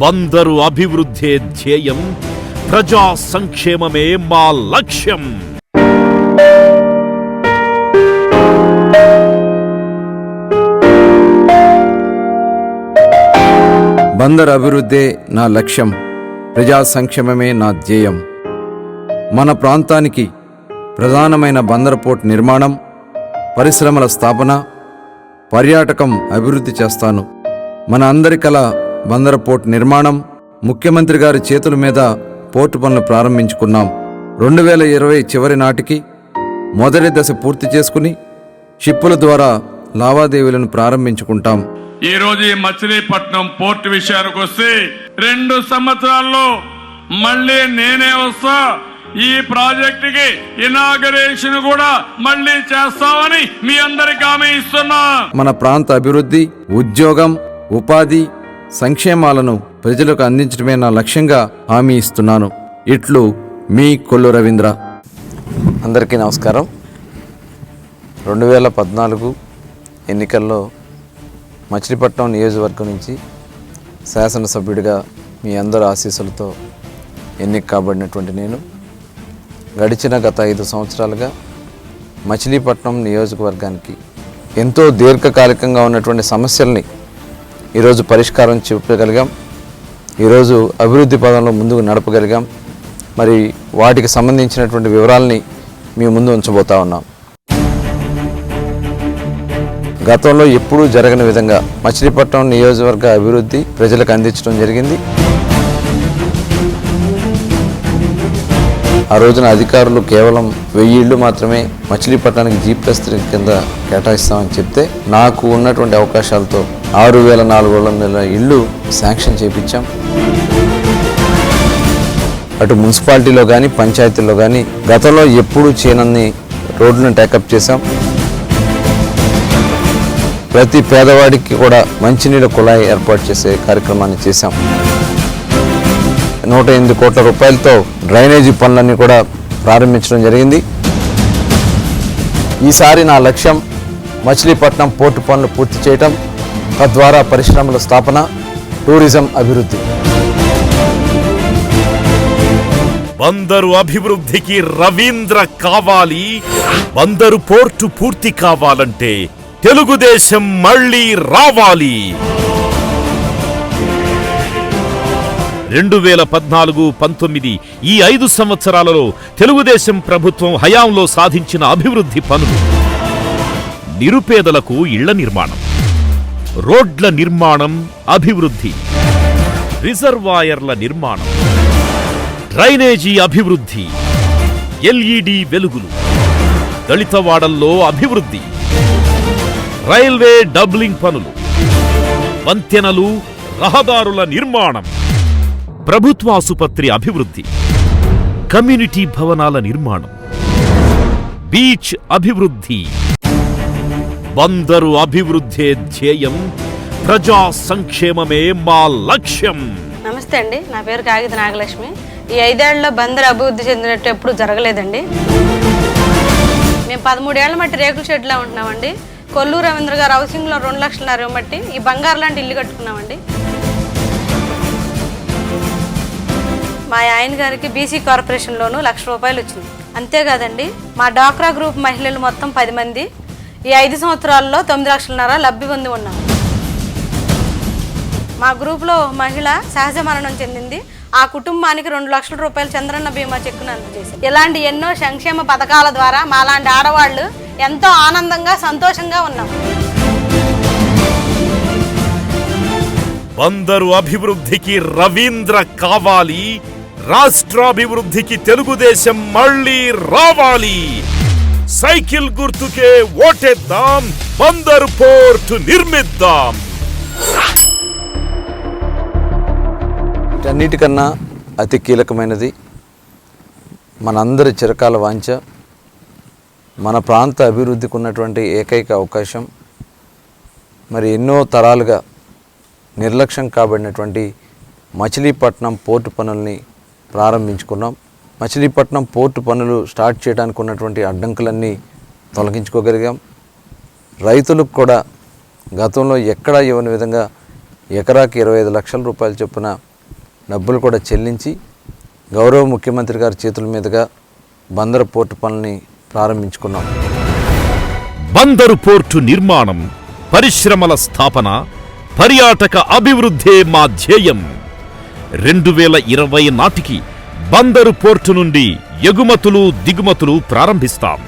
బందరు అభివృద్ధే ధ్యేయం ప్రజా సంక్షేమమే మా లక్ష్యం. బందర్ అభివృద్ధే నా లక్ష్యం ప్రజా సంక్షేమమే నా ధ్యేయం. మన ప్రాంతానికి ప్రధానమైన బందర్ పోర్ట్ నిర్మాణం పరిశ్రమల స్థాపన పర్యాటకం అభివృద్ధి చేస్తాను. మన అందరి కల బందర్ పోర్ట్ నిర్మాణం ముఖ్యమంత్రి గారి చేతుల మీద పోర్టు పనులు ప్రారంభించుకున్నాం. రెండు వేల ఇరవై చివరి నాటికి మొదటి దశ పూర్తి చేసుకుని షిప్పుల ద్వారా లావాదేవీలను ప్రారంభించుకుంటాం. ఈ రోజు ఈ మచిలీపట్నం పోర్టు విషయానికి వస్తే రెండు సంవత్సరాల్లో మళ్ళీ నేనే వస్తా ఈ ప్రాజెక్టుకి ఇనాగరేషన్ కూడా మళ్ళీ చేస్తామని మీ అందరికి హామీ ఇస్తున్నా. మన ప్రాంత అభివృద్ధి ఉద్యోగం ఉపాధి సంక్షేమాలను ప్రజలకు అందించడమే నా లక్ష్యంగా హామీ ఇస్తున్నాను. ఇట్లు మీ కొల్లు రవీంద్ర. అందరికీ నమస్కారం. రెండు వేల పద్నాలుగు ఎన్నికల్లో మచిలీపట్నం నియోజకవర్గం నుంచి శాసనసభ్యుడిగా మీ అందరి ఆశీస్సులతో ఎన్నిక కాబడినటువంటి నేను. గడిచిన గత ఐదు సంవత్సరాలుగా మచిలీపట్నం నియోజకవర్గానికి ఎంతో దీర్ఘకాలికంగా ఉన్నటువంటి సమస్యల్ని ఈరోజు పరిష్కారం చూపగలిగాం ఈరోజు అభివృద్ధి పదంలో ముందుకు నడపగలిగాం. మరి వాటికి సంబంధించినటువంటి వివరాలని మీ ముందు ఉంచబోతా ఉన్నాం. గతంలో ఎప్పుడూ జరగని విధంగా మచిలీపట్నం నియోజకవర్గ అభివృద్ధి ప్రజలకు అందించడం జరిగింది. ఆ రోజున అధికారులు కేవలం వెయ్యి ఇళ్ళు మాత్రమే మచిలీపట్నానికి జీప్లస్ కింద కేటాయిస్తామని చెప్తే నాకు ఉన్నటువంటి అవకాశాలతో ఆరు వేల నాలుగు వందల ఇళ్ళు శాంక్షన్ చేపించాం. అటు మున్సిపాలిటీలో కానీ పంచాయతీల్లో కానీ గతంలో ఎప్పుడూ చేయనన్ని రోడ్లను టేకప్ చేశాం. ప్రతి పేదవాడికి కూడా మంచినీళ్ళ కుళాయి ఏర్పాటు చేసే కార్యక్రమాన్ని చేశాం. నూట ఎనిమిది కోట్ల రూపాయలతో డ్రైనేజీ పనులన్నీ కూడా ప్రారంభించడం జరిగింది. ఈసారి నా లక్ష్యం మచిలీపట్నం పోర్టు పనులు పూర్తి చేయటం. తద్వారా పరిశ్రమల స్థాపన టూరిజం అభివృద్ధి. బందరు అభివృద్ధికి రవీంద్ర కావాలి బందరు పోర్టు పూర్తి కావాలంటే తెలుగుదేశం మళ్ళీ రావాలి. రెండు వేల పద్నాలుగు పంతొమ్మిది ఈ ఐదు సంవత్సరాలలో తెలుగుదేశం ప్రభుత్వం హయాంలో సాధించిన అభివృద్ధి పనులు. నిరుపేదలకు ఇళ్ళ నిర్మాణం. రోడ్ల నిర్మాణం అభివృద్ధి. రిజర్వాయర్ల నిర్మాణం. డ్రైనేజీ అభివృద్ధి. ఎల్ఈడి వెలుగులు. దళితవాడల్లో అభివృద్ధి. రైల్వే డబ్లింగ్ పనులు. వంతెనలు రహదారుల నిర్మాణం. ప్రభుత్వ ఆసుపత్రి అభివృద్ధి. కమ్యూనిటీ భవనాల నిర్మాణం. బీచ్ అభివృద్ధి. బందరు అభివృద్ధే ధ్యేయం ప్రజా సంక్షేమమే మా లక్ష్యం. నమస్తే అండి నా పేరు కాగిత నాగలక్ష్మి. ఈ ఐదేళ్ళలో బందరు అభివృద్ధి చెందినట్టు ఎప్పుడు జరగలేదండి. మేము పదమూడేళ్ళ మట్టి రేకుల షెడ్లో ఉంటున్నామండి. కొల్లూరు రవీంద్ర గారు హౌసింగ్లో రెండు లక్షల అరవై మట్టి ఈ బంగారు లాంటి ఇల్లు కట్టుకున్నామండి. మా ఆయన గారికి బీసీ కార్పొరేషన్లోను లక్ష రూపాయలు వచ్చింది. అంతేకాదండి మా డాక్రా గ్రూప్ మహిళలు మొత్తం పది మంది. ఈ ఐదు సంవత్సరాల్లో తొమ్మిది లక్షలన్నర లబ్ధి పొంది ఉన్నాం. మా గ్రూప్లో మహిళ సహజ మరణం చెందింది. ఆ కుటుంబానికి రెండు లక్షల రూపాయలు చంద్రన్న బీమా చెక్కును అందజేశారు ఇలాంటి ఎన్నో సంక్షేమ పథకాల ద్వారా మాలాంటి ఆడవాళ్ళు ఎంతో ఆనందంగా సంతోషంగా ఉన్నాం. బందరు అభివృద్ధికి రవీంద్ర కావాలి. రాష్ట్రాభివృద్ధికి తెలుగుదేశం మళ్ళీ రావాలి. సైకిల్ గుర్తుకే ఓటేద్దాం బందరు పోర్ట్ నిర్మిద్దాం. వీటన్నిటికన్నా అతి కీలకమైనది మనందరి చిరకాల వాంఛ మన ప్రాంత అభివృద్ధికి ఉన్నటువంటి ఏకైక అవకాశం మరి ఎన్నో తరాలుగా నిర్లక్ష్యం కాబడినటువంటి మచిలీపట్నం పోర్టు పనుల్ని ప్రారంభించుకున్నాం. మచిలీపట్నం పోర్టు పనులు స్టార్ట్ చేయడానికి ఉన్నటువంటి అడ్డంకులన్నీ తొలగించుకోగలిగాం. రైతులకు కూడా గతంలో ఎక్కడా ఇవ్వని విధంగా ఎకరాకి ఇరవై ఐదు లక్షల రూపాయల చొప్పున డబ్బులు కూడా చెల్లించి గౌరవ ముఖ్యమంత్రి గారి చేతుల మీదుగా బందరు పోర్టు పనుల్ని ప్రారంభించుకున్నాం. బందరు పోర్టు నిర్మాణం పరిశ్రమల స్థాపన పర్యాటక అభివృద్ధే మా ధ్యేయం. రెండు వేల ఇరవై నాటికి బందరు పోర్టు నుండి ఎగుమతులు దిగుమతులు ప్రారంభిస్తాం.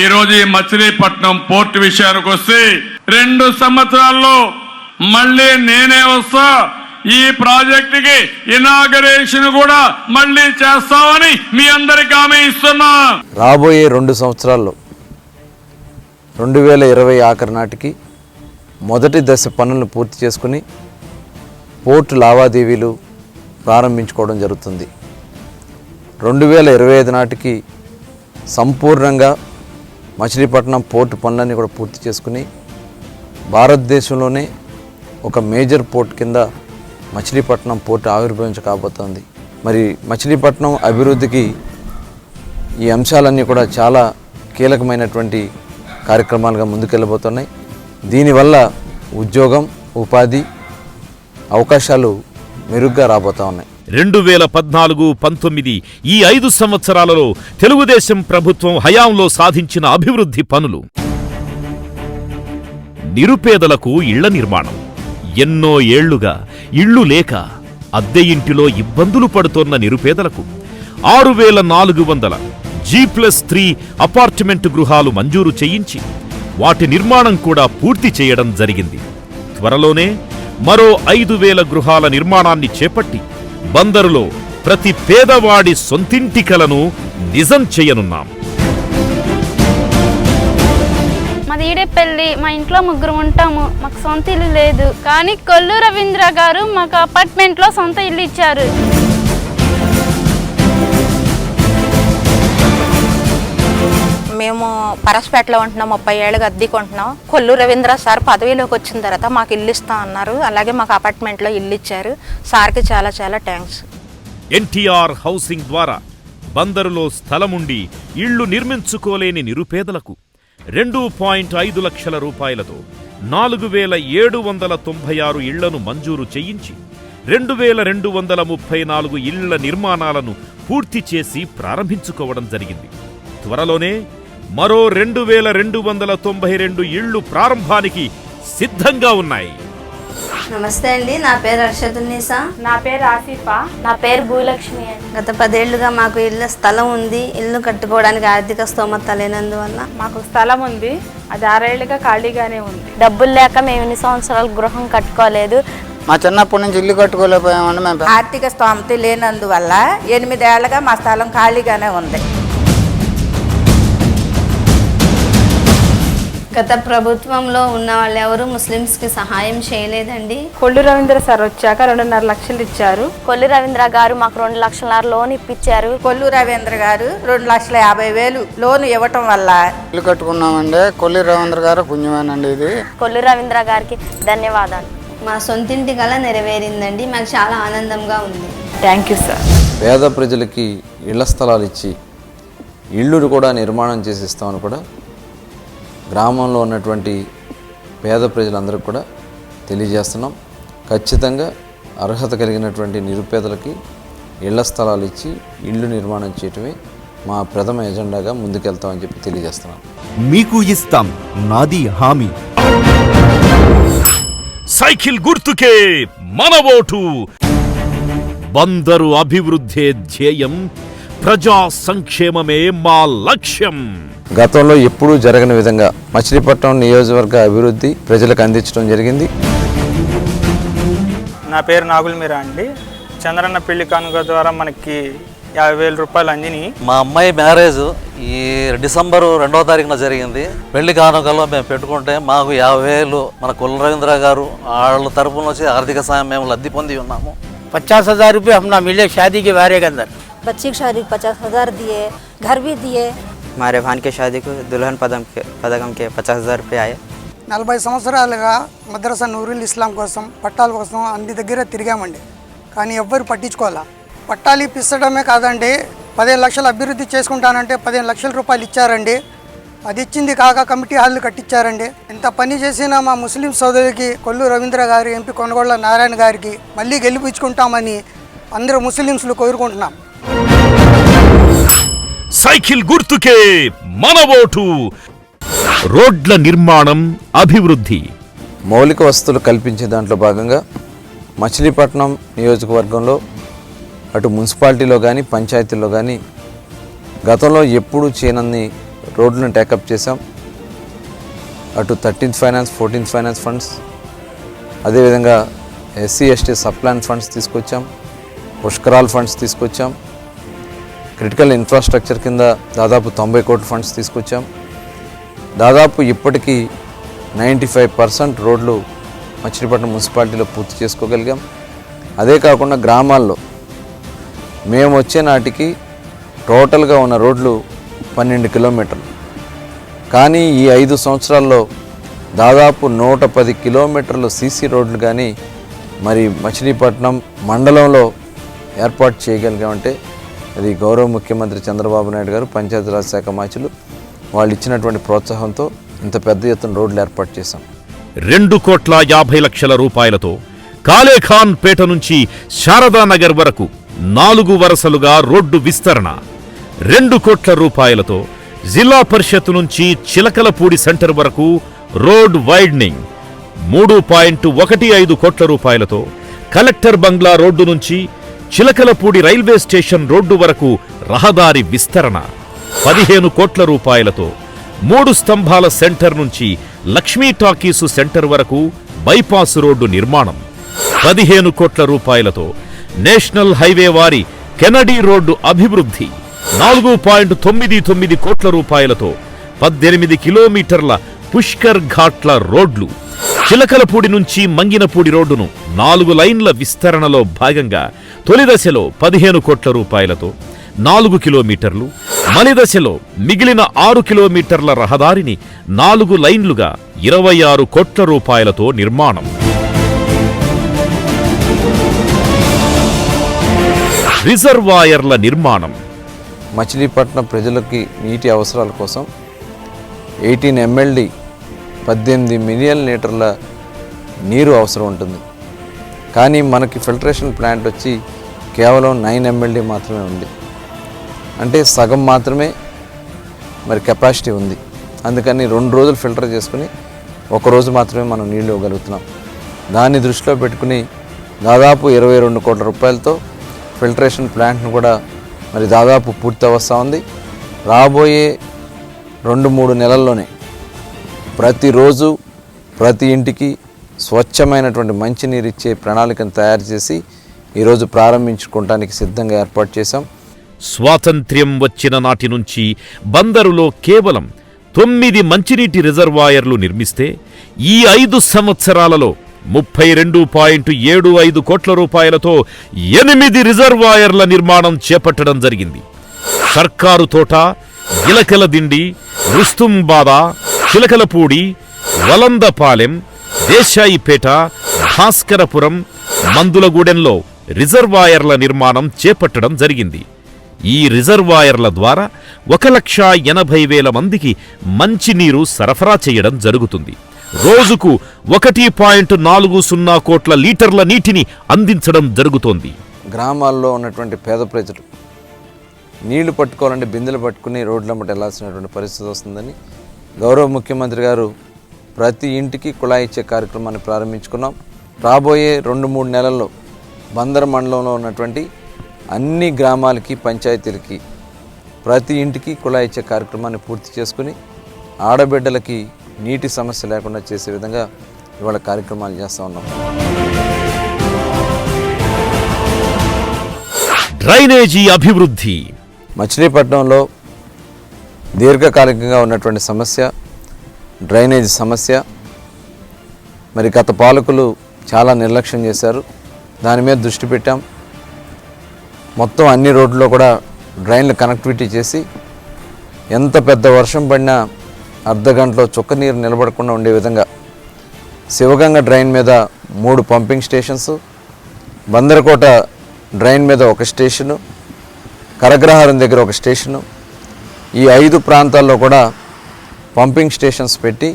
ఈ రోజు ఈ మచిలీపట్నం పోర్టు విషయానికి వస్తే రెండు సంవత్సరాల్లో మళ్ళీ నేనే వస్తా ఈ ప్రాజెక్టుకి ఇనాగరేషన్ కూడా మళ్ళీ చేస్తామని మీ అందరికి హామీ ఇస్తున్నా. రాబోయే రెండు సంవత్సరాల్లో రెండు వేల ఇరవై ఆఖరి నాటికి మొదటి దశ పనులను పూర్తి చేసుకుని పోర్టు లావాదేవీలు ప్రారంభించుకోవడం జరుగుతుంది. రెండు వేల ఇరవై ఐదు నాటికి సంపూర్ణంగా మచిలీపట్నం పోర్టు పనులన్నీ కూడా పూర్తి చేసుకుని భారతదేశంలోనే ఒక మేజర్ పోర్ట్ కింద మచిలీపట్నం పోర్టు ఆవిర్భవించకపోతుంది. మరి మచిలీపట్నం అభివృద్ధికి ఈ అంశాలన్నీ కూడా చాలా కీలకమైనటువంటి కార్యక్రమాలుగా ముందుకెళ్ళబోతున్నాయి. దీనివల్ల ఉద్యోగం ఉపాధి అవకాశాలు మెరుగ్గా రాబోతూ ఉన్నాయి. రెండు వేల పద్నాలుగు పంతొమ్మిది ఈ ఐదు సంవత్సరాలలో తెలుగుదేశం ప్రభుత్వం హయాంలో సాధించిన అభివృద్ధి పనులు. నిరుపేదలకు ఇళ్ళ నిర్మాణం. ఎన్నో ఏళ్ళుగా ఇళ్ళు లేక అద్దె ఇంటిలో ఇబ్బందులు పడుతోన్న నిరుపేదలకు ఆరు వేల నాలుగు వందల జీ ప్లస్ త్రీ అపార్ట్మెంట్ గృహాలు మంజూరు చేయించి వాటి నిర్మాణం కూడా పూర్తి చేయడం జరిగింది. త్వరలోనే మరో ఐదు వేల గృహాల నిర్మాణాన్ని చేపట్టి బందరులో ప్రతి పేదవాడి సొంతింటి కలను నిజం చేయనున్నాం. మాది ఈడేపల్లి మా ఇంట్లో ముగ్గురు ఉంటాము మాకు సొంత ఇల్లు లేదు. కానీ కొల్లు రవీంద్ర గారు మాకు అపార్ట్మెంట్లో సొంత ఇల్లు ఇచ్చారు. మేము పరస్పేటలో ఉంటున్నాం ముప్పై ఏళ్ళుగా అద్దెకి ఉంటున్నాం కొల్లు రవీంద్ర సార్ పదవిలోకి వచ్చిన తర్వాత మాకు ఇల్లు ఇస్తా అన్నారు. అలాగే మాకు అపార్ట్మెంట్లో ఇల్లు ఇచ్చారు. సార్కి చాలా చాలా థ్యాంక్స్. ఎన్టీఆర్ హౌసింగ్ ద్వారా బందరులో స్థలముండి ఇళ్ళు నిర్మించుకోలేని నిరుపేదలకు రెండు పాయింట్ ఐదు లక్షల రూపాయలతో నాలుగు వేల ఏడు వందల తొంభై ఆరు ఇళ్ళను మంజూరు చేయించి రెండు వేల రెండు వందల ముప్పై నాలుగు ఇళ్ళ నిర్మాణాలను పూర్తి చేసి ప్రారంభించుకోవడం జరిగింది. త్వరలోనే మరో రెండు వేల రెండు వందల తొంభై రెండు ఇళ్ళు ప్రారంభానికి సిద్ధంగా ఉన్నాయి. నమస్తే అండి నా పేరు అర్షదున్నీసా నా పేరు ఆసిఫా. నా పేరు భూలక్ష్మి అండి. గత పదేళ్ళుగా మాకు ఇల్లు స్థలం ఉంది. ఇల్లు కట్టుకోవడానికి ఆర్థిక స్తోమత లేనందువల్ల మాకు స్థలం ఉంది. అది ఆరేళ్ళుగా ఖాళీగానే ఉంది. డబ్బులు లేక మేము ఇన్ని సంవత్సరాలు గృహం కట్టుకోలేదు. మా చిన్నప్పటి నుంచి ఇల్లు కట్టుకోలేకపోయామని మేము ఆర్థిక స్తోమత లేనందువల్ల ఎనిమిదేళ్ళుగా మా స్థలం ఖాళీగానే ఉంది. గత ప్రభుత్వంలో ఉన్న వాళ్ళు ఎవరు ముస్లిమ్స్కి సహాయం చేయలేదండి. కొల్లు రవీంద్ర సార్ వచ్చాక రెండున్నర లక్షలు ఇచ్చారు. కొల్లు రవీంద్ర గారు మాకు రెండు లక్షల లోన్ ఇప్పించారు. కొల్లు రవీంద్ర గారు రెండు లక్షల యాభై వేలు లోను ఇవ్వటం వల్ల ఇల్లు కట్టుకున్నామండి. కొల్లి రవీంద్ర గారు పుణ్యమేనండి ఇది. కొల్లు రవీంద్ర గారికి ధన్యవాదాలు. మా సొంతింటి కల నెరవేరిందండి. మాకు చాలా ఆనందంగా ఉంది. థ్యాంక్ యూ సార్ పేద ప్రజలకి ఇళ్ళ స్థలాలు ఇచ్చి ఇళ్ళు కూడా నిర్మాణం చేసి ఇస్తామని కూడా గ్రామంలో ఉన్నటువంటి పేద ప్రజలందరికీ కూడా తెలియజేస్తున్నాం. ఖచ్చితంగా అర్హత కలిగినటువంటి నిరుపేదలకి ఇళ్ళ స్థలాలు ఇచ్చి ఇళ్ళు నిర్మాణం చేయటమే మా ప్రథమ ఎజెండాగా ముందుకెళ్తామని చెప్పి తెలియజేస్తున్నాం. మీకు ఇస్తాం నాది హామీ. సైకిల్ గుర్తుకే మన ఓటు. బందరు అభివృద్ధే ధ్యేయం ప్రజా సంక్షేమమే మా లక్ష్యం. గతంలో ఎప్పుడూ జరగని విధంగా మచిలీపట్నం నియోజకవర్గ అభివృద్ధి ప్రజలకు అందించడం జరిగింది నా పేరు నాగుల్ మీరా అండి చంద్రన్న పెళ్లి కానుక ద్వారా మనకి యాభై వేల రూపాయలు అందిని మా అమ్మాయి మ్యారేజ్ ఈ డిసెంబర్ రెండవ తారీఖున జరిగింది పెళ్లి కానుకలో మేము పెట్టుకుంటే మాకు యాభై వేలు మన కుల రవీంద్ర గారు వాళ్ళ తరపున వచ్చి ఆర్థిక సాయం మేము లబ్ధి పొంది ఉన్నాము पचास हजार रुपये हम ना मिले शादी के बारे के अंदर बच्ची की शादी पचास हजार दिए घर भी दिए మా రెహాన్ కే షాదీకు దుల్హన్ పదం పథకంకి పచాస్ హజార్ రూపాయ ఆయే నలభై సంవత్సరాలుగా మద్రసా నూరుల్ ఇస్లాం కోసం పట్టాల కోసం అన్ని దగ్గర తిరిగామండి. కానీ ఎవ్వరు పట్టించుకోవాలా? పట్టాలు ఇప్పించడమే కాదండి పదిహేను లక్షలు అభివృద్ధి చేసుకుంటానంటే పదిహేను లక్షల రూపాయలు ఇచ్చారండి. అది ఇచ్చింది కాక కమిటీ హాల్ కట్టించారండి ఇంత పని చేసిన మా ముస్లిం సోదరికి కొల్లు రవీంద్ర గారి ఎంపీ కొనగోళ్ళ నారాయణ గారికి మళ్ళీ గెలిపించుకుంటామని అందరూ ముస్లింస్లు కోరుకుంటున్నాం. సైకిల్ గుర్తుకే మన ఓటు. రోడ్ల నిర్మాణం అభివృద్ధి. మౌలిక వసతులు కల్పించే దాంట్లో భాగంగా మచిలీపట్నం నియోజకవర్గంలో అటు మున్సిపాలిటీలో కానీ పంచాయతీల్లో కానీ గతంలో ఎప్పుడూ చేయనన్ని రోడ్లను టేకప్ చేశాం. అటు thirteenth finance fourteenth finance funds అదేవిధంగా ఎస్సీ ఎస్టీ సప్లాన్ ఫండ్స్ తీసుకొచ్చాం. పుష్కరాల్ ఫండ్స్ తీసుకొచ్చాం. క్రిటికల్ ఇన్ఫ్రాస్ట్రక్చర్ కింద దాదాపు తొంభై కోట్ల ఫండ్స్ తీసుకొచ్చాం. దాదాపు ఇప్పటికీ నైంటీ ఫైవ్ పర్సెంట్ రోడ్లు మచిలీపట్నం మున్సిపాలిటీలో పూర్తి చేసుకోగలిగాం. అదే కాకుండా గ్రామాల్లో మేము వచ్చే నాటికి టోటల్గా ఉన్న రోడ్లు పన్నెండు కిలోమీటర్లు. కానీ ఈ ఐదు సంవత్సరాల్లో దాదాపు నూట పది కిలోమీటర్లు సీసీ రోడ్లు కానీ మరి మచిలీపట్నం మండలంలో ఏర్పాటు చేయగలిగామంటే అది గౌరవ ముఖ్యమంత్రి చంద్రబాబు నాయుడు గారు పంచాయతీరాజ్ శాఖ మాచులు. వాళ్ళు ఇచ్చినటువంటి ప్రోత్సాహంతో ఇంత పెద్ద ఎత్తున రోడ్లు ఏర్పాటు చేశాం. రెండు కోట్ల యాభై లక్షల రూపాయలతో కాలేఖాన్ పేట నుంచి శారదానగర్ వరకు నాలుగు వరసలుగా రోడ్డు విస్తరణ. రెండు కోట్ల రూపాయలతో జిల్లా పరిషత్ నుంచి చిలకలపూడి సెంటర్ వరకు రోడ్ వైడ్నింగ్. మూడు పాయింట్ ఒకటి ఐదు కోట్ల రూపాయలతో కలెక్టర్ బంగ్లా రోడ్డు నుంచి చిలకలపూడి రైల్వే స్టేషన్ రోడ్డు వరకు రహదారి విస్తరణ. పదిహేను కోట్ల రూపాయలతో మూడు స్తంభాల సెంటర్ నుంచి లక్ష్మీ టాకీసు సెంటర్ వరకు బైపాస్ రోడ్డు నిర్మాణం. పదిహేను కోట్ల రూపాయలతో నేషనల్ హైవే వారి కెనడీ రోడ్డు అభివృద్ధి. నాలుగు పాయింట్ తొమ్మిది తొమ్మిది కోట్ల రూపాయలతో పద్దెనిమిది కిలోమీటర్ల పుష్కర్ ఘాట్ల రోడ్లు. చిలకలపూడి నుంచి మంగినపూడి రోడ్డును నాలుగు లైన్ల విస్తరణలో భాగంగా తొలి దశలో పదిహేను కోట్ల రూపాయలతో నాలుగు కిలోమీటర్లు మలిదశలో మిగిలిన ఆరు కిలోమీటర్ల రహదారిని నాలుగు లైన్లుగా ఇరవై ఆరు కోట్ల రూపాయలతో నిర్మాణం. రిజర్వాయర్ల నిర్మాణం. మచిలీపట్నం ప్రజలకి నీటి అవసరాల కోసం ఎయిటీన్ ఎంఎల్డి పద్దెనిమిది మిలియన్ లీటర్ల నీరు అవసరం ఉంటుంది. కానీ మనకి ఫిల్టరేషన్ ప్లాంట్ వచ్చి కేవలం నైన్ ఎంఎల్డీ మాత్రమే ఉంది. అంటే సగం మాత్రమే మరి కెపాసిటీ ఉంది. అందుకని రెండు రోజులు ఫిల్టర్ చేసుకుని ఒక రోజు మాత్రమే మనం నీళ్ళు ఇవ్వగలుగుతున్నాం. దాన్ని దృష్టిలో పెట్టుకుని దాదాపు ఇరవై రెండు కోట్ల రూపాయలతో ఫిల్టరేషన్ ప్లాంట్ను కూడా మరి దాదాపు పూర్తి అవస్థ ఉంది. రాబోయే రెండు మూడు నెలల్లోనే ప్రతిరోజు ప్రతి ఇంటికి స్వచ్ఛమైనటువంటి మంచినీరు ఇచ్చే ప్రణాళికను తయారు చేసి ఈరోజు ప్రారంభించుకోవడానికి సిద్ధంగా ఏర్పాటు చేశాం. స్వాతంత్ర్యం వచ్చిన నాటి నుంచి బందరులో కేవలం తొమ్మిది మంచినీటి రిజర్వాయర్లు నిర్మిస్తే ఈ ఐదు సంవత్సరాలలో ముప్పై రెండు పాయింట్ ఏడు ఐదు కోట్ల రూపాయలతో ఎనిమిది రిజర్వాయర్ల నిర్మాణం చేపట్టడం జరిగింది. సర్కారు తోట గిలకల దిండి రుస్తుంబాద చిలకలపూడి వలందపాలెం దేశాయిపేట భాస్కరపురం మందులగూడెంలో రిజర్వాయర్ల నిర్మాణం చేపట్టడం జరిగింది. ఈ రిజర్వాయర్ల ద్వారా ఒక లక్ష ఎనభై వేల మందికి మంచినీరు సరఫరా చేయడం జరుగుతుంది. రోజుకు ఒకటి పాయింట్ నాలుగు సున్నా కోట్ల లీటర్ల నీటిని అందించడం జరుగుతోంది. గ్రామాల్లో ఉన్నటువంటి పేద ప్రజలు నీళ్ళు పట్టుకోవాలంటే బిందెలు పట్టుకుని రోడ్లమ్మట వెళ్ళాల్సినటువంటి పరిస్థితి వస్తుందని గౌరవ ముఖ్యమంత్రి గారు ప్రతి ఇంటికి కుళాయి ఇచ్చే కార్యక్రమాన్ని ప్రారంభించుకున్నాం. రాబోయే రెండు మూడు నెలల్లో బందర్ మండలంలో ఉన్నటువంటి అన్ని గ్రామాలకి పంచాయతీలకి ప్రతి ఇంటికి కుళాయి ఇచ్చే కార్యక్రమాన్ని పూర్తి చేసుకుని ఆడబిడ్డలకి నీటి సమస్య లేకుండా చేసే విధంగా ఇవాళ కార్యక్రమాలు చేస్తూ ఉన్నాం. డ్రైనేజీ అభివృద్ధి. మచిలీపట్నంలో దీర్ఘకాలికంగా ఉన్నటువంటి సమస్య డ్రైనేజ్ సమస్య మరి గత పాలకులు చాలా నిర్లక్ష్యం చేశారు. దాని మీద దృష్టి పెట్టాం. మొత్తం అన్ని రోడ్లో కూడా డ్రైన్లు కనెక్టివిటీ చేసి ఎంత పెద్ద వర్షం పడినా అర్ధ గంటలో చుక్క నీరు నిలబడకుండా ఉండే విధంగా శివగంగ డ్రైన్ మీద మూడు పంపింగ్ స్టేషన్స్ బందరకోట డ్రైన్ మీద ఒక స్టేషను కరగ్రహారం దగ్గర ఒక స్టేషను ఈ ఐదు ప్రాంతాల్లో కూడా పంపింగ్ స్టేషన్స్ పెట్టి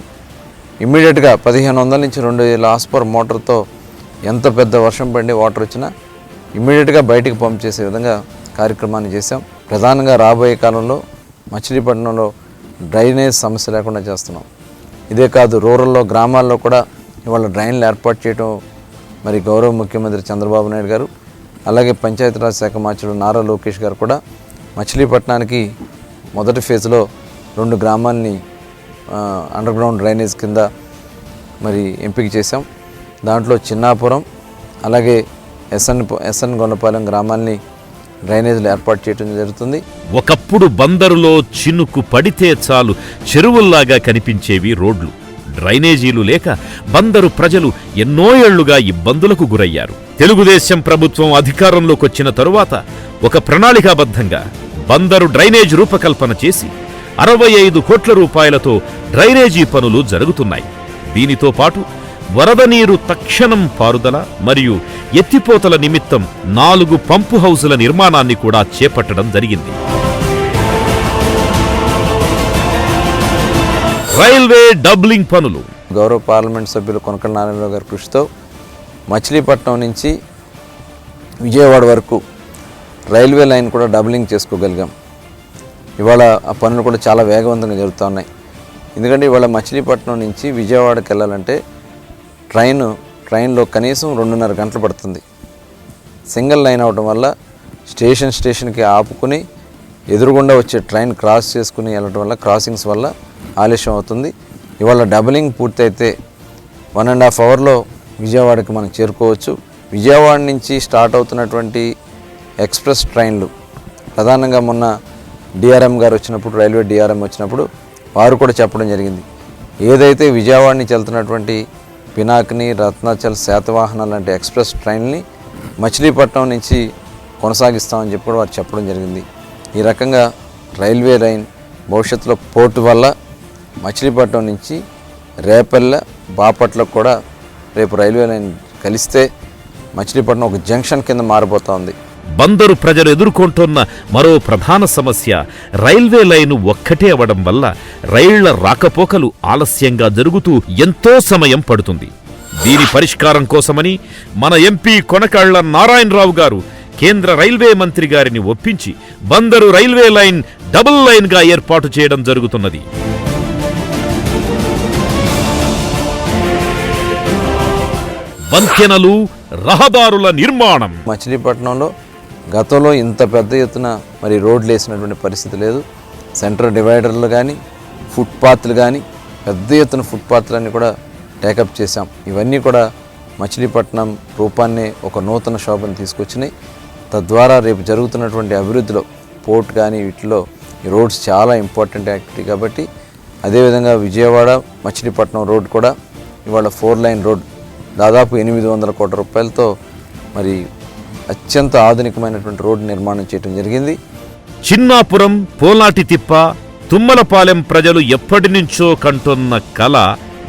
ఇమ్మీడియట్గా పదిహేను వందల నుంచి రెండు వేల ఆస్పర్ మోటార్తో ఎంత పెద్ద వర్షం పడి వాటర్ వచ్చినా ఇమ్మీడియట్గా బయటికి పంప్ చేసే విధంగా కార్యక్రమాన్ని చేశాం. ప్రధానంగా రాబోయే కాలంలో మచిలీపట్నంలో డ్రైనేజ్ సమస్య లేకుండా చేస్తున్నాం. ఇదే కాదు రూరల్లో గ్రామాల్లో కూడా ఇవాళ డ్రైన్లు ఏర్పాటు చేయడం మరి గౌరవ ముఖ్యమంత్రి చంద్రబాబు నాయుడు గారు అలాగే పంచాయతీరాజ్ శాఖ మార్చుడు నారా లోకేష్ గారు కూడా మచిలీపట్నానికి మొదటి ఫేజ్లో రెండు గ్రామాల్ని అండర్ గ్రౌండ్ డ్రైనేజ్ కింద మరి ఎంపిక చేశాం. దాంట్లో చిన్నాపురం అలాగే ఎస్ఎన్ ఎస్ఎన్ గొండపాలెం గ్రామాల్ని డ్రైనేజీలు ఏర్పాటు చేయడం జరుగుతుంది. ఒకప్పుడు బందరులో చినుకు పడితే చాలు చెరువుల్లాగా కనిపించేవి రోడ్లు. డ్రైనేజీలు లేక బందరు ప్రజలు ఎన్నో ఏళ్ళుగా ఇబ్బందులకు గురయ్యారు. తెలుగుదేశం ప్రభుత్వం అధికారంలోకి వచ్చిన తరువాత ఒక ప్రణాళికాబద్ధంగా బందరు డ్రైనేజ్ రూపకల్పన చేసి అరవై ఐదు కోట్ల రూపాయలతో డ్రైనేజీ పనులు జరుగుతున్నాయి. దీనితో పాటు వరద నీరు తక్షణం పారుదల మరియు ఎత్తిపోతల నిమిత్తం నాలుగు పంపు హౌసుల నిర్మాణాన్ని కూడా చేపట్టడం జరిగింది. రైల్వే డబ్లింగ్ పనులు. గౌరవ పార్లమెంట్ సభ్యులు కొనకల నారాయణరావు గారి కృషితో మచిలీపట్నం నుంచి విజయవాడ వరకు రైల్వే లైన్ కూడా డబ్లింగ్ చేసుకోగలిగాం. ఇవాళ ఆ పనులు కూడా చాలా వేగవంతంగా జరుగుతూ ఉన్నాయి. ఎందుకంటే ఇవాళ మచిలీపట్నం నుంచి విజయవాడకి వెళ్ళాలంటే ట్రైన్ ట్రైన్లో కనీసం రెండున్నర గంటలు పడుతుంది. సింగిల్ లైన్ అవడం వల్ల స్టేషన్ స్టేషన్కి ఆపుకుని ఎదురుగుండా వచ్చే ట్రైన్ క్రాస్ చేసుకుని వెళ్ళడం వల్ల క్రాసింగ్స్ వల్ల ఆలస్యం అవుతుంది. ఇవాళ డబలింగ్ పూర్తయితే వన్ అండ్ హాఫ్ అవర్లో విజయవాడకి మనం చేరుకోవచ్చు. విజయవాడ నుంచి స్టార్ట్ అవుతున్నటువంటి ఎక్స్ప్రెస్ ట్రైన్లు ప్రధానంగా మొన్న డిఆర్ఎం గారు వచ్చినప్పుడు రైల్వే డిఆర్ఎం వచ్చినప్పుడు వారు కూడా చెప్పడం జరిగింది. ఏదైతే విజయవాడ నుంచి వెళ్తున్నటువంటి పినాకిని రత్నాచల్ శాతవాహన లాంటి ఎక్స్ప్రెస్ ట్రైన్ని మచిలీపట్నం నుంచి కొనసాగిస్తామని చెప్పి కూడా వారు చెప్పడం జరిగింది. ఈ రకంగా రైల్వే లైన్ భవిష్యత్తులో పోర్టు వల్ల మచిలీపట్నం నుంచి రేపల్లె బాపట్లకు కూడా రేపు రైల్వే లైన్ కలిస్తే మచిలీపట్నం ఒక జంక్షన్ కింద మారిపోతూ ఉంది. బందరు ప్రజలు ఎదుర్కొంటున్న మరో ప్రధాన సమస్య. రైల్వే లైను ఒక్కటే అవడం వల్ల రైళ్ళ రాకపోకలు ఆలస్యంగా జరుగుతూ ఎంతో సమయం పడుతుంది. దీని పరిష్కారం కోసమని మన ఎంపీ కొనకళ్ళ నారాయణరావు గారు కేంద్ర రైల్వే మంత్రి గారిని ఒప్పించి బందరు రైల్వే లైన్ డబుల్ లైన్గా ఏర్పాటు చేయడం జరుగుతున్నది. వంతెనలు రహదారుల నిర్మాణం. మచిలీపట్నంలో గతంలో ఇంత పెద్ద ఎత్తున మరి రోడ్లు వేసినటువంటి పరిస్థితి లేదు. సెంటర్ డివైడర్లు కానీ ఫుట్పాత్లు కానీ పెద్ద ఎత్తున ఫుట్పాత్లన్నీ కూడా టేకప్ చేశాం. ఇవన్నీ కూడా మచిలీపట్నం రూపాన్ని ఒక నూతన శోభను తీసుకొచ్చినాయి. తద్వారా రేపు జరుగుతున్నటువంటి అభివృద్ధిలో పోర్ట్ కానీ వీటిలో ఈ రోడ్స్ చాలా ఇంపార్టెంట్ యాక్టివిటీ కాబట్టి అదేవిధంగా విజయవాడ మచిలీపట్నం రోడ్ కూడా ఇవాళ ఫోర్ లైన్ రోడ్ దాదాపు ఎనిమిది వందల కోట్ల రూపాయలతో మరి అత్యంత ఆధునికమైనటువంటి రోడ్డు నిర్మాణం చేయడం జరిగింది. చిన్నాపురం పోలాటి తిప్ప తుమ్మలపాలెం ప్రజలు ఎప్పటి నుంచో కంటున్న కల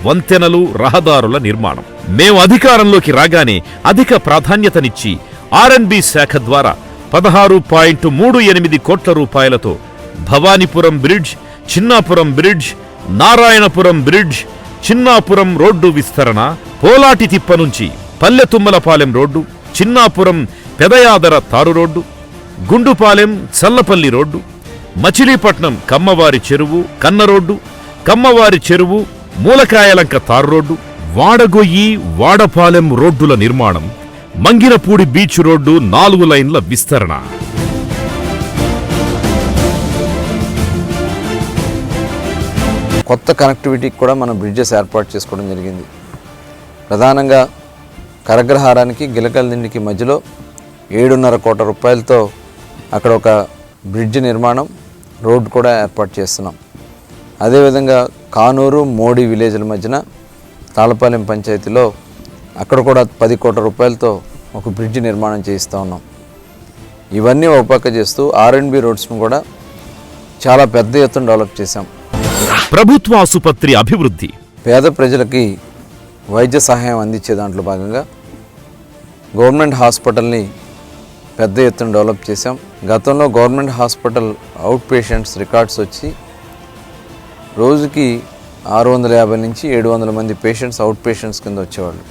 వంతెనలు రహదారుల నిర్మాణం. మేము అధికారంలోకి రాగానే అధిక ప్రాధాన్యతనిచ్చి ఆర్ఎన్బి శాఖ ద్వారా పదహారు పాయింట్ మూడు ఎనిమిది కోట్ల రూపాయలతో Bhavanipuram bridge Chinnapuram bridge Narayanapuram bridge Chinnapuram road విస్తరణ పోలాటి తిప్ప నుంచి Palle Tummalapalem road Chinnapuram Pedayadara tar road Gundupalem Challapalli road Machilipatnam Kammavari చెరువు కన్న రోడ్డు కమ్మవారి చెరువు మూలకాయలంక తారు రోడ్డు వాడగొయ్యి వాడపాలెం రోడ్డుల నిర్మాణం మంగినపూడి బీచ్ రోడ్డు నాలుగు లైన్ల విస్తరణ. కొత్త కనెక్టివిటీకి కూడా మనం బ్రిడ్జెస్ ఏర్పాటు చేసుకోవడం జరిగింది. ప్రధానంగా కరగ్రహారానికి గిలకల దిండికి మధ్యలో ఏడున్నర కోట్ల రూపాయలతో అక్కడ ఒక బ్రిడ్జ్ నిర్మాణం రోడ్ కూడా ఏర్పాటు చేస్తున్నాం. అదేవిధంగా కానూరు మోడీ విలేజ్ల మధ్యన తాళపాలెం పంచాయతీలో అక్కడ కూడా పది కోట్ల రూపాయలతో ఒక బ్రిడ్జ్ నిర్మాణం చేయిస్తూ ఉన్నాం. ఇవన్నీ ఒక పక్క చేస్తూ ఆర్ఎండ్బి రోడ్స్ను కూడా చాలా పెద్ద ఎత్తున డెవలప్ చేశాం. ప్రభుత్వ ఆసుపత్రి అభివృద్ధి. పేద ప్రజలకి వైద్య సహాయం అందించే దాంట్లో భాగంగా గవర్నమెంట్ హాస్పిటల్ని పెద్ద ఎత్తున డెవలప్ చేశాం. గతంలో government hospital out patients records వచ్చి రోజుకి ఆరు వందల యాభై నుంచి ఏడు వందల మంది పేషెంట్స్ అవుట్ పేషెంట్స్ కింద వచ్చేవాళ్ళు.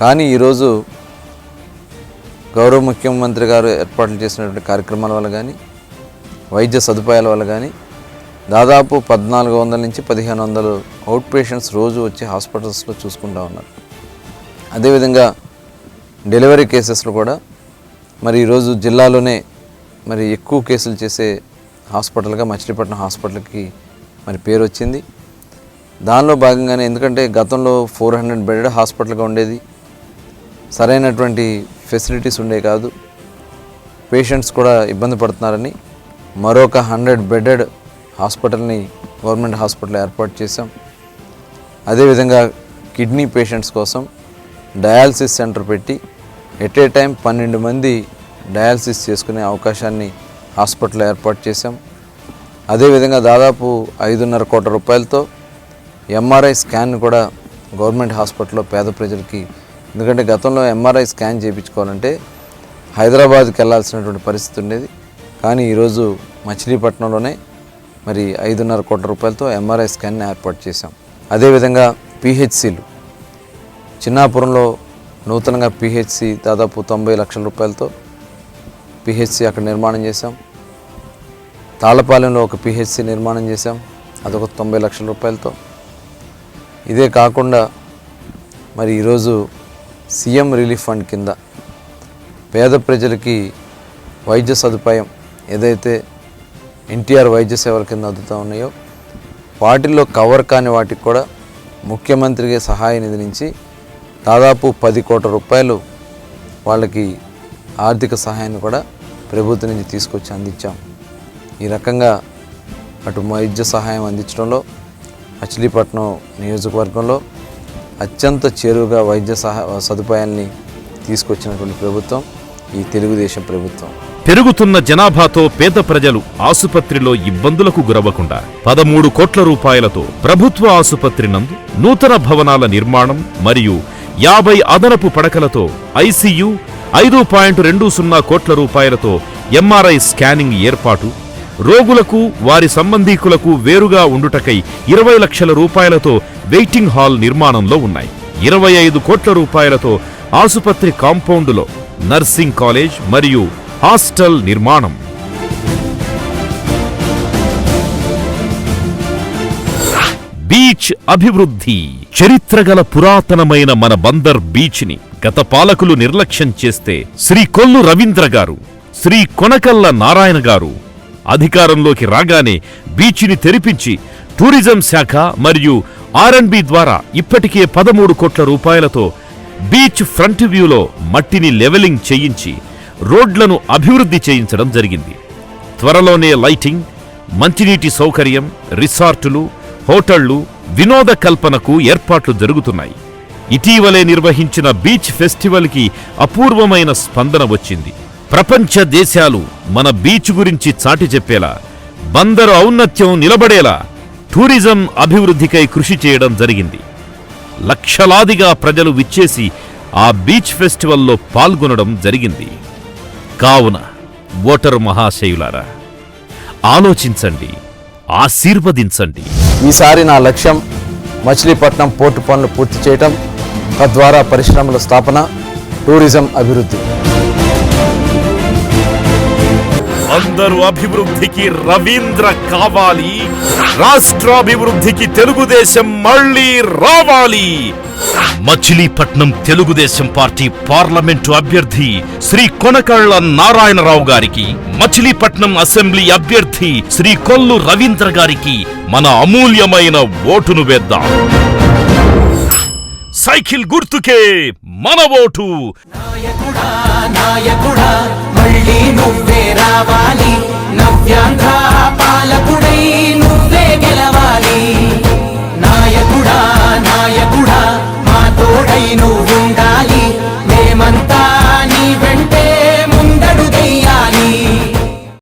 కానీ ఈరోజు గౌరవ ముఖ్యమంత్రి గారు ఏర్పాట్లు చేసినటువంటి కార్యక్రమాల వల్ల కానీ వైద్య సదుపాయాల వల్ల కానీ దాదాపు పద్నాలుగు వందల నుంచి పదిహేను వందలు అవుట్ పేషెంట్స్ రోజు వచ్చి హాస్పిటల్స్లో చూసుకుంటా ఉన్నారు. అదేవిధంగా డెలివరీ కేసెస్లో కూడా మరి ఈరోజు జిల్లాలోనే మరి ఎక్కువ కేసులు చేసే హాస్పిటల్గా మచిలీపట్నం హాస్పిటల్కి మరి పేరు వచ్చింది. దానిలో భాగంగానే ఎందుకంటే గతంలో ఫోర్ హండ్రెడ్ బెడ్ హాస్పిటల్గా ఉండేది. సరైనటువంటి ఫెసిలిటీస్ ఉండే కాదు. పేషెంట్స్ కూడా ఇబ్బంది పడుతున్నారని మరొక హండ్రెడ్ బెడెడ్ హాస్పిటల్ని గవర్నమెంట్ హాస్పిటల్ ఏర్పాటు చేశాం. అదేవిధంగా కిడ్నీ పేషెంట్స్ కోసం డయాలసిస్ సెంటర్ పెట్టి ఎట్ ఏ టైం పన్నెండు మంది డయాలసిస్ చేసుకునే అవకాశాన్ని హాస్పిటల్ ఏర్పాటు చేశాం. అదేవిధంగా దాదాపు ఐదున్నర కోట్ల రూపాయలతో ఎంఆర్ఐ స్కాన్ కూడా గవర్నమెంట్ హాస్పిటల్లో పేద ప్రజలకి ఎందుకంటే గతంలో ఎంఆర్ఐ స్కాన్ చేయించుకోవాలంటే హైదరాబాద్కి వెళ్ళాల్సినటువంటి పరిస్థితి ఉండేది. కానీ ఈరోజు మచిలీపట్నంలోనే మరి ఐదున్నర కోట్ల రూపాయలతో ఎంఆర్ఐ స్కాన్ని ఏర్పాటు చేశాం. అదేవిధంగా పిహెచ్సిలు చిన్నాపురంలో నూతనంగా పిహెచ్సి దాదాపు తొంభై లక్షల రూపాయలతో పిహెచ్సి అక్కడ నిర్మాణం చేశాం. తాళపాలెంలో ఒక పిహెచ్సి నిర్మాణం చేశాం. అదొక తొంభై లక్షల రూపాయలతో. ఇదే కాకుండా మరి ఈరోజు సీఎం రిలీఫ్ ఫండ్ కింద పేద ప్రజలకి వైద్య సదుపాయం ఏదైతే ఎన్టీఆర్ వైద్య సేవల కింద అందుతూ ఉన్నాయో వాటిల్లో కవర్ కాని వాటికి కూడా ముఖ్యమంత్రికి సహాయ నిధి నుంచి దాదాపు పది కోట్ల రూపాయలు వాళ్ళకి ఆర్థిక సహాయాన్ని కూడా ప్రభుత్వం నుంచి తీసుకొచ్చి అందించాం. ఈ రకంగా అటు వైద్య సహాయం అందించడంలో మచిలీపట్నం నియోజకవర్గంలో అత్యంత చేరువుగా వైద్య సహా సదుపాయాల్ని తీసుకొచ్చినటువంటి ప్రభుత్వం ఈ తెలుగుదేశం ప్రభుత్వం. పెరుగుతున్న జనాభాతో పేద ప్రజలు ఆసుపత్రిలో ఇబ్బందులకు గురవ్వకుండా పదమూడు కోట్ల రూపాయలతో ప్రభుత్వ ఆసుపత్రి నందు నూతన భవనాల నిర్మాణం మరియు యాభై అదనపు పడకలతో ఐసీయూ ఐదు పాయింట్ రెండు సున్నా కోట్ల రూపాయలతో ఎంఆర్ఐ స్కానింగ్ ఏర్పాటు. రోగులకు వారి సంబంధీకులకు వేరుగా ఉండుటకై ఇరవై లక్షల రూపాయలతో వెయిటింగ్ హాల్ నిర్మాణంలో ఉన్నాయి. ఇరవై ఐదు కోట్ల రూపాయలతో ఆసుపత్రి కాంపౌండులో నర్సింగ్ కాలేజ్ మరియు హాస్టల్ నిర్మాణం. బీచ్ అభివృద్ధి. చరిత్రగల పురాతనమైన మన బందర్ బీచ్ని గత పాలకులు నిర్లక్ష్యం చేస్తే శ్రీ కొల్లు రవీంద్ర గారు శ్రీ కొనకల్ల నారాయణ గారు అధికారంలోకి రాగానే బీచ్ని తెరిపించి టూరిజం శాఖ మరియు ఆర్ఎన్బి ద్వారా ఇప్పటికే పదమూడు కోట్ల రూపాయలతో బీచ్ ఫ్రంట్ వ్యూలో మట్టిని లెవెలింగ్ చేయించి రోడ్లను అభివృద్ధి చేయించడం జరిగింది. త్వరలోనే లైటింగ్ మంచినీటి సౌకర్యం రిసార్టులు హోటళ్ళు వినోద కల్పనకు ఏర్పాట్లు జరుగుతున్నాయి. ఇటీవలే నిర్వహించిన బీచ్ ఫెస్టివల్కి అపూర్వమైన స్పందన వచ్చింది. ప్రపంచ దేశాలు మన బీచ్ గురించి చాటి చెప్పేలా బందరు ఔన్నత్యం నిలబడేలా టూరిజం అభివృద్ధికై కృషి చేయడం జరిగింది. లక్షలాదిగా ప్రజలు విచ్చేసి ఆ బీచ్ ఫెస్టివల్లో పాల్గొనడం జరిగింది. కావున ఓటరు మహాశయులారా ఆలోచించండి ఆశీర్వదించండి. ఈసారి నా లక్ష్యం మచిలీపట్నం పోర్టు పనులు పూర్తి చేయటం తద్వారా పరిశ్రమల స్థాపన టూరిజం అభివృద్ధి. అందరూ అభివృద్ధికి రవీంద్ర కావాలి రాష్ట్రాభివృద్ధికి తెలుగుదేశం మళ్ళీ రావాలి. మచిలీపట్నం తెలుగుదేశం పార్టీ పార్లమెంటు అభ్యర్థి శ్రీ కొనకళ్ళ నారాయణరావు గారికి మచిలీపట్నం అసెంబ్లీ అభ్యర్థి శ్రీ కొల్లు రవీంద్ర గారికి మన అమూల్యమైన ఓటును వేద్దాం. సైకిల్ గుర్తుకే మన ఓటు. రావాలి. నవ్యాంధ్ర పాలకుడై నువ్వే గెలవాలి. నాయకుడా మా తోడై నువ్వు.